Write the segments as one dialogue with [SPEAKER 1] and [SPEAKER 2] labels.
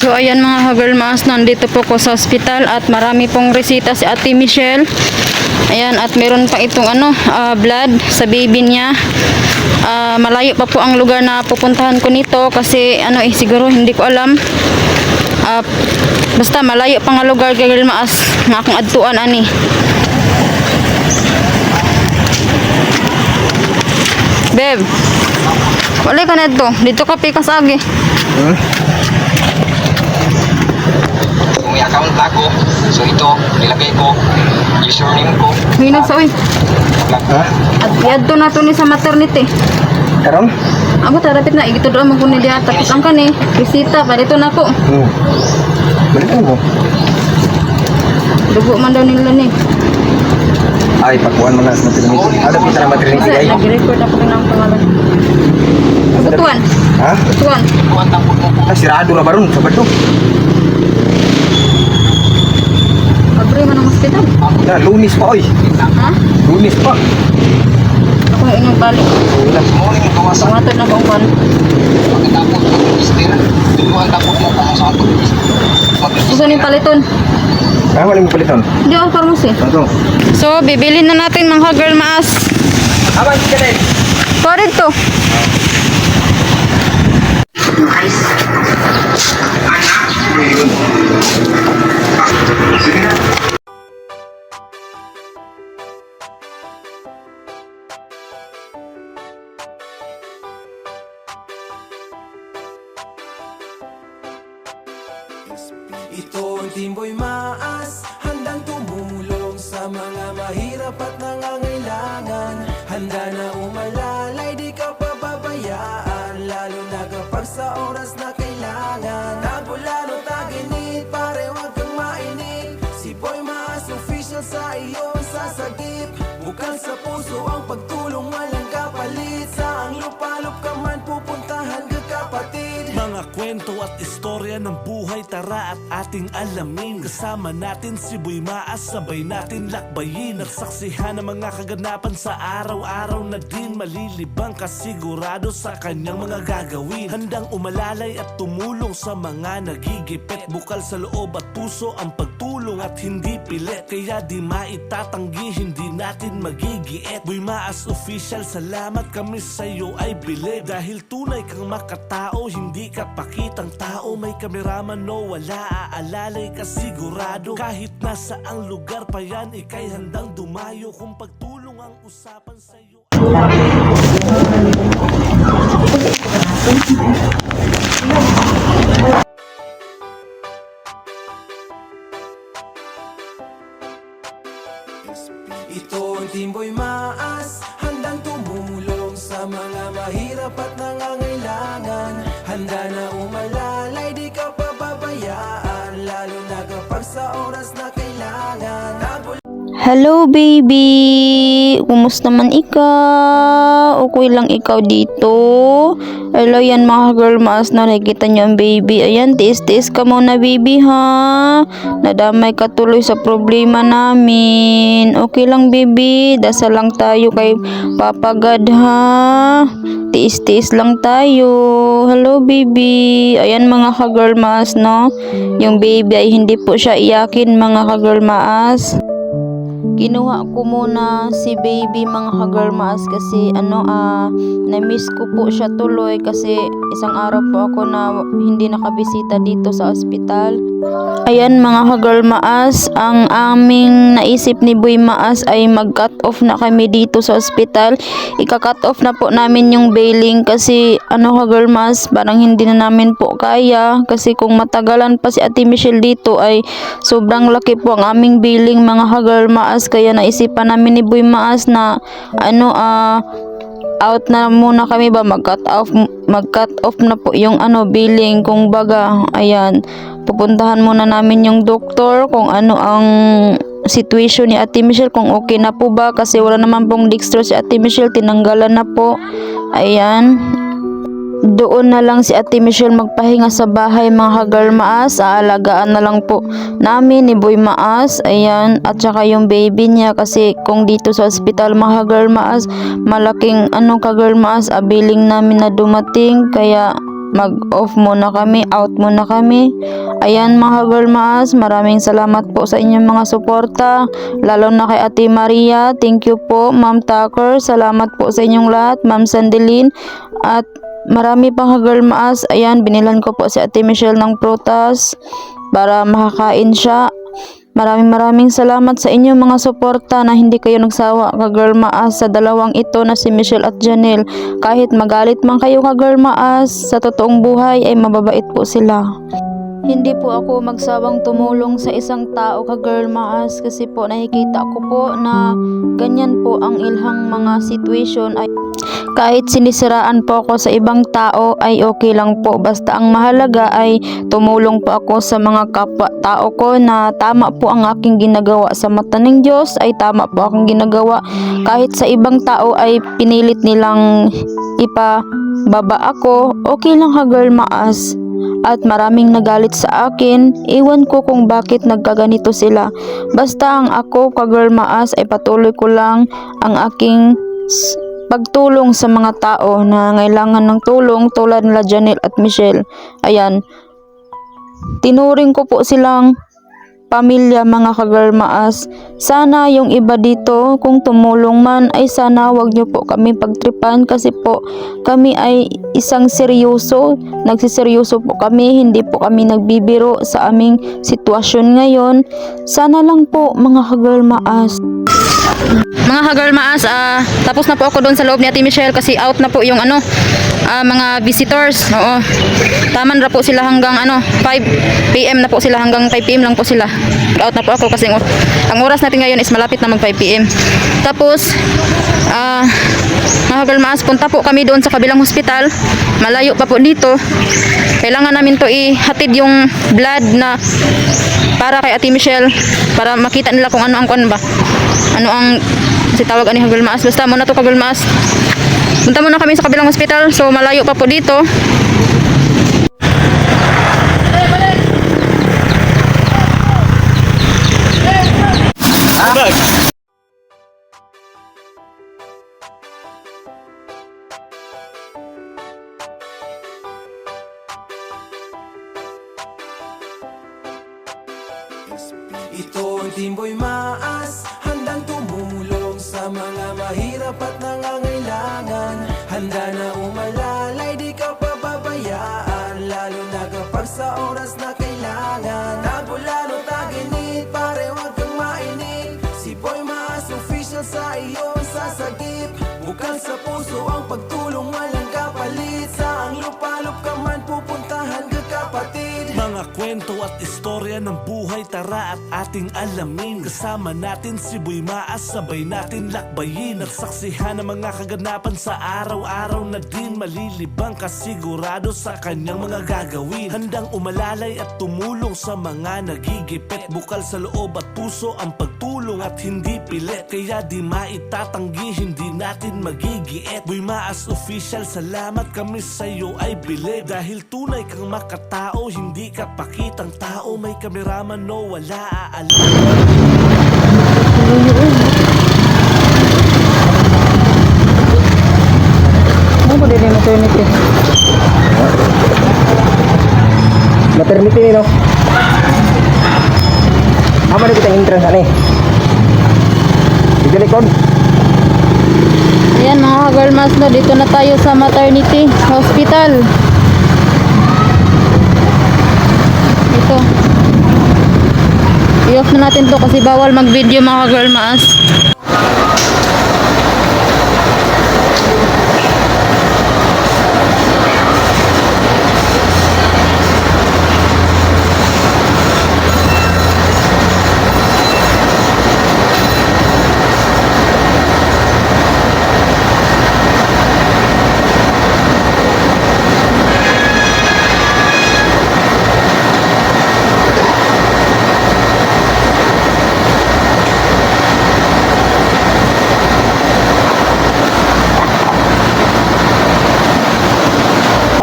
[SPEAKER 1] So ayan mga ka-girl mas, nandito po ko sa ospital at marami pong resita si Ate Michelle. Ayan, at meron pa itong ano, ah, blood sa baby niya. Ah, malayo pa po ang lugar na pupuntahan ko nito kasi ano eh, siguro hindi ko alam. Ah, basta malayo pa nga lugar girl maas nga akong adtuan ani. Beb, wala ka na dito. Dito ka pikas agi.
[SPEAKER 2] Hmm?
[SPEAKER 3] Account ako, so ito, nilagay ko, username ko,
[SPEAKER 1] Hinag sa uy.
[SPEAKER 2] Ha?
[SPEAKER 1] At yadto na to ni sa maternity.
[SPEAKER 2] Karon?
[SPEAKER 1] Ako tarapit na igito doon magkuni diha tapos ang kani bisita pa dito na ko.
[SPEAKER 2] Hmm. Balik mo.
[SPEAKER 1] Dugo man daw nila ni.
[SPEAKER 2] Ay, pagkuhan mo na sa maternity. Ada kita na maternity ay.
[SPEAKER 1] nag-record ako ang pangalan. Butuan.
[SPEAKER 2] Ha?
[SPEAKER 1] Butuan.
[SPEAKER 3] mo po.
[SPEAKER 2] Ah, sirado na ba ron? Sa bato?
[SPEAKER 1] Abre man ang hospital.
[SPEAKER 2] Na, lunis pa oy.
[SPEAKER 1] Ha?
[SPEAKER 2] Lunis pa.
[SPEAKER 1] Ako yung inyong balik.
[SPEAKER 2] Wala.
[SPEAKER 3] Morning mo kawasan,
[SPEAKER 1] Pangatod na kong kwan.
[SPEAKER 3] pagkatapos mag-register, tuluan tapos mo saan mag-register.
[SPEAKER 1] Gusto ni paliton.
[SPEAKER 2] Ah, wala mo palitan.
[SPEAKER 1] Di ako pharmacy.
[SPEAKER 2] Ano?
[SPEAKER 1] So, bibili na natin mga girl maas.
[SPEAKER 2] Aman, ka din.
[SPEAKER 1] Korek to.
[SPEAKER 4] Kapag sa oras na kailangan Tagulano, taginit, pare wag kang mainip. Si Boy Maas, official sa iyong sasagip. Bukal sa puso ang pagtulong, walang kapalit. Sa ang lupalop ka
[SPEAKER 5] kwento at istorya ng buhay tara at ating alamin. Kasama natin si Boy Maas, sabay natin lakbayin. Nagsaksihan ng mga kaganapan sa araw-araw na din Malilibang kasigurado sa kanyang mga gagawin. Handang umalalay at tumulong sa mga nagigipit. Bukal sa loob at puso ang pagtulong at hindi pilit. Kaya di maitatanggi, hindi natin magigiit. Boy Maas official, salamat kami sa'yo ay bilib. Dahil tunay kang makatao, hindi ka pakitang tao May kameraman no wala, aalalay ka sigurado. Kahit nasa ang lugar pa yan, ikay handang dumayo. Kung pagtulong ang usapan sa'yo
[SPEAKER 1] baby! Kumusta man ikaw? Okay lang ikaw dito? Hello yan mga girl maas na nakikita niyo ang baby. Ayan, tiis-tiis ka muna baby ha. Nadamay ka tuloy sa problema namin. Okay lang baby. Dasal lang tayo kay Papa God ha. Tiis-tiis lang tayo. Hello baby. Ayan mga ka-girl maas no. Yung baby ay hindi po siya iyakin mga ka-girl maas. Kinuha ko muna si baby mga kagirmas kasi ano ah na-miss ko po siya tuloy kasi isang araw po ako na hindi nakabisita dito sa ospital. Ayan mga kagirmas, ang aming naisip ni Boy Maas ay mag-cut off na kami dito sa ospital. Ika-cut off na po namin yung bailing kasi ano kagirmas, parang hindi na namin po kaya kasi kung matagalan pa si Ate Michelle dito ay sobrang laki po ang aming billing mga ka-girl maas kaya naisipan namin ni Boy Maas na ano ah out na muna kami ba? Mag-cut off mag-cut off na po yung ano billing. Kung baga ayan. Pupuntahan muna namin yung doktor kung ano ang situation ni Ate Michelle. Kung okay na po ba? Kasi wala naman pong dextrose si Ate Michelle. Tinanggalan na po. Ayan doon na lang si Ate Michelle magpahinga sa bahay mga kagal maas. Aalagaan na lang po namin ni Boy Maas. Ayan. At saka yung baby niya kasi kung dito sa ospital mga kagal maas, malaking ano kagal maas abiling namin na dumating. Kaya mag-off muna kami, out muna kami. Ayan mga girl maas, maraming salamat po sa inyong mga suporta. Lalo na kay Ate Maria, thank you po. Ma'am Tucker, salamat po sa inyong lahat. Ma'am Sandelin, at marami pang girl maas. Ayan, binilan ko po si Ate Michelle ng prutas para makakain siya. Maraming maraming salamat sa inyong mga suporta na hindi kayo nagsawa ka girl maas sa dalawang ito na si Michelle at Janelle. Kahit magalit man kayo ka girl maas, sa totoong buhay ay mababait po sila. Hindi po ako magsawang tumulong sa isang tao ka girl maas kasi po nakikita ko po na ganyan po ang ilhang mga situation ay kahit sinisiraan po ako sa ibang tao ay okay lang po. Basta ang mahalaga ay tumulong po ako sa mga kapwa tao ko na tama po ang aking ginagawa sa mata ng Diyos ay tama po akong ginagawa. Kahit sa ibang tao ay pinilit nilang ipababa ako. Okay lang ha girl maas at maraming nagalit sa akin, iwan ko kung bakit nagkaganito sila. Basta ang ako, ka-girl maas, ay patuloy ko lang ang aking pagtulong sa mga tao na ngailangan ng tulong tulad nila Janelle at Michelle. Ayan, tinuring ko po silang pamilya mga ka-girl maas. Sana yung iba dito kung tumulong man ay sana wag nyo po kami pagtripan kasi po kami ay isang seryoso. Nagsiseryoso po kami, hindi po kami nagbibiro sa aming sitwasyon ngayon. Sana lang po mga ka-girl maas. Mga ka-girl maas, ah, tapos na po ako doon sa loob ni Ate Michelle kasi out na po yung ano, ah, mga visitors. Oo. Taman na po sila hanggang ano, 5 PM na po sila hanggang 5 PM lang po sila. Out na po ako kasi ang, oras natin ngayon is malapit na mag 5 PM. Tapos ah mga ka-girl maas, punta po kami doon sa kabilang hospital. Malayo pa po dito. Kailangan namin to ihatid yung blood na para kay Ate Michelle para makita nila kung ano ang kwan ba ano ang si tawag ani Kagul Maas basta muna to Kagul Maas punta muna kami sa kabilang hospital so malayo pa po dito
[SPEAKER 5] kwento at istorya ng buhay tara at ating alamin. Kasama natin si Boy Maas, sabay natin lakbayin. Nagsaksihan ng mga kaganapan sa araw-araw na din Malilibang kasigurado sa kanyang mga gagawin. Handang umalalay at tumulong sa mga nagigipit Bukal sa loob at puso ang pagtulong at hindi pilit. Kaya di maitatanggi, hindi natin magigiit. Boy Maas official, salamat kami sa'yo ay bilib. Dahil tunay kang makatao, hindi ka pakitang tao. May kameraman no, wala aalam.
[SPEAKER 2] Ano maternity? Maternity ni no? Apa na kita entrance ani? Di likod.
[SPEAKER 1] ayan mga girl mas no dito na tayo sa maternity hospital ito i-off na natin to kasi bawal mag video mga girl maas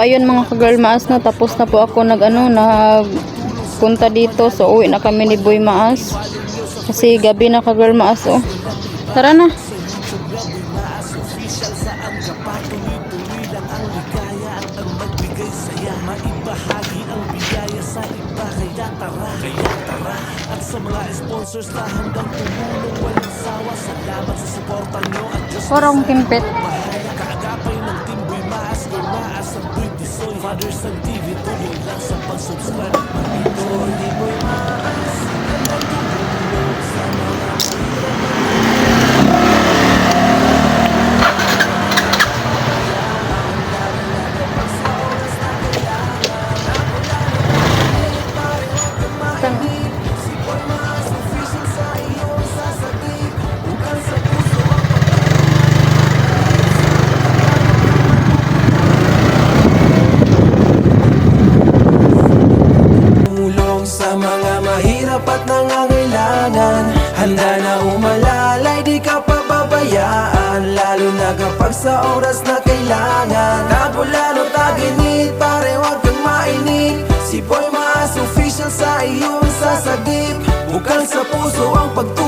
[SPEAKER 1] ayun mga kagirl maas no tapos na po ako nag ano nagpunta dito. So uwi na kami ni Boy Maas. Kasi gabi na kagirl maas oh. Tara na.
[SPEAKER 5] Sa mga Father Son TV tuloy lang sa pag-subscribe.
[SPEAKER 4] Tumulong sa oras na kailangan. Tabulan o taginit, pare wag kang mainik Si Boy Maas official sa iyong sasagip. Bukal sa puso ang pagtulong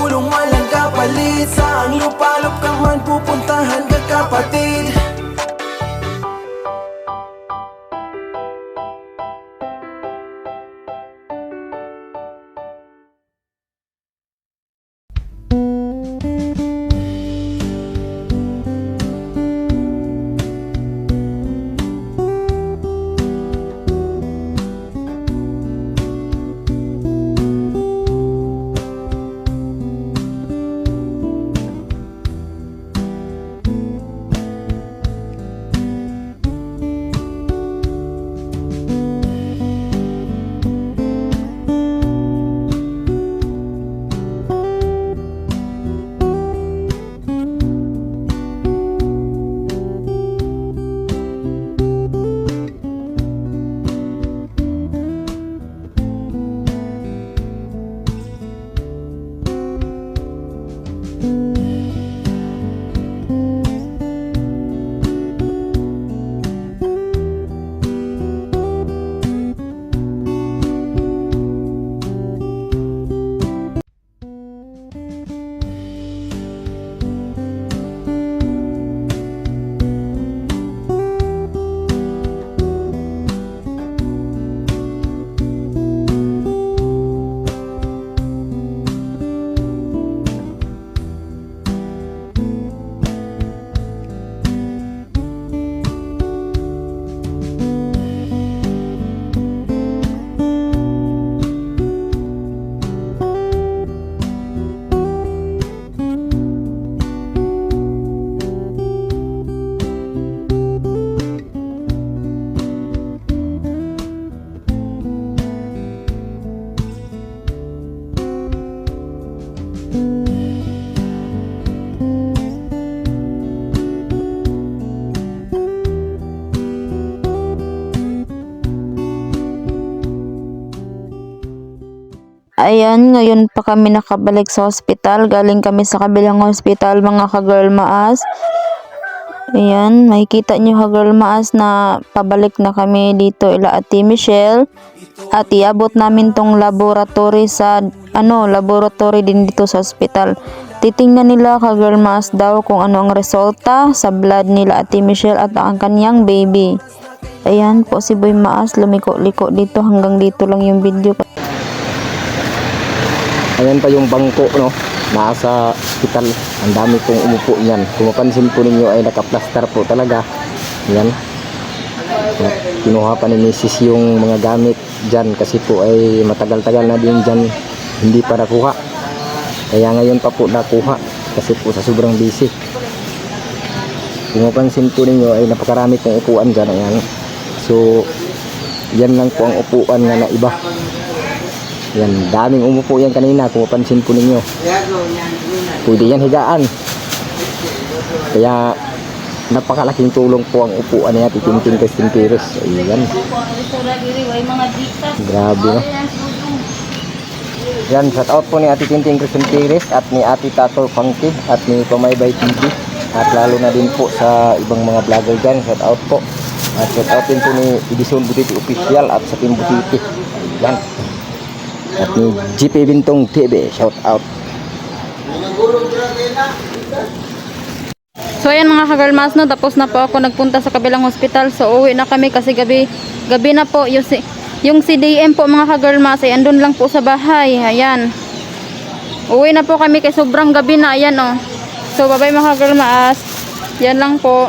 [SPEAKER 1] Ayan, ngayon pa kami nakabalik sa hospital. Galing kami sa kabilang hospital, mga ka-girl maas. Ayan, makikita nyo ka-girl maas na pabalik na kami dito ila Ate Michelle. At iabot namin tong laboratory sa, ano, laboratory din dito sa hospital. Titingnan nila ka-girl maas daw kung ano ang resulta sa blood nila Ate Michelle at ang kanyang baby. Ayan po si Boy Maas, lumiko-liko dito hanggang dito lang yung video.
[SPEAKER 2] Ayan pa yung bangko, no? Nasa hospital. Ang dami pong umupo niyan. Kung mapansin po ninyo ay nakaplastar po talaga. Yan. At Kinuha pa ni Mrs. yung mga gamit dyan kasi po ay matagal-tagal na din dyan hindi pa nakuha. Kaya ngayon pa po nakuha kasi po sa sobrang busy. Kung mapansin po ninyo ay napakarami pong upuan dyan. Ayan. So, yan lang po ang upuan na iba. Yan, daming umupo yan kanina kung mapansin po ninyo. Pwede yan higaan. Kaya napakalaking tulong po ang upuan niya, titinting kastintiros. Ayan. Grabe no. Yan, shout out po ni Ate Tinting Crescentiris at ni Ate Tato Funky at ni Pamaybay TV at lalo na din po sa ibang mga vlogger dyan, shout out po. At shout out din po ni Edison Butiti Official at sa Team Butiti. Yan. At ni GP Bintong TV, shout out.
[SPEAKER 1] So ayan mga ka-girl mas no, tapos na po ako nagpunta sa kabilang hospital. So uwi na kami kasi gabi gabi na po yung si yung CDM po mga ka-girl mas ay andun lang po sa bahay. Ayan. Uwi na po kami kay sobrang gabi na. Ayan oh. So, bye-bye mga girl maas. Yan lang po.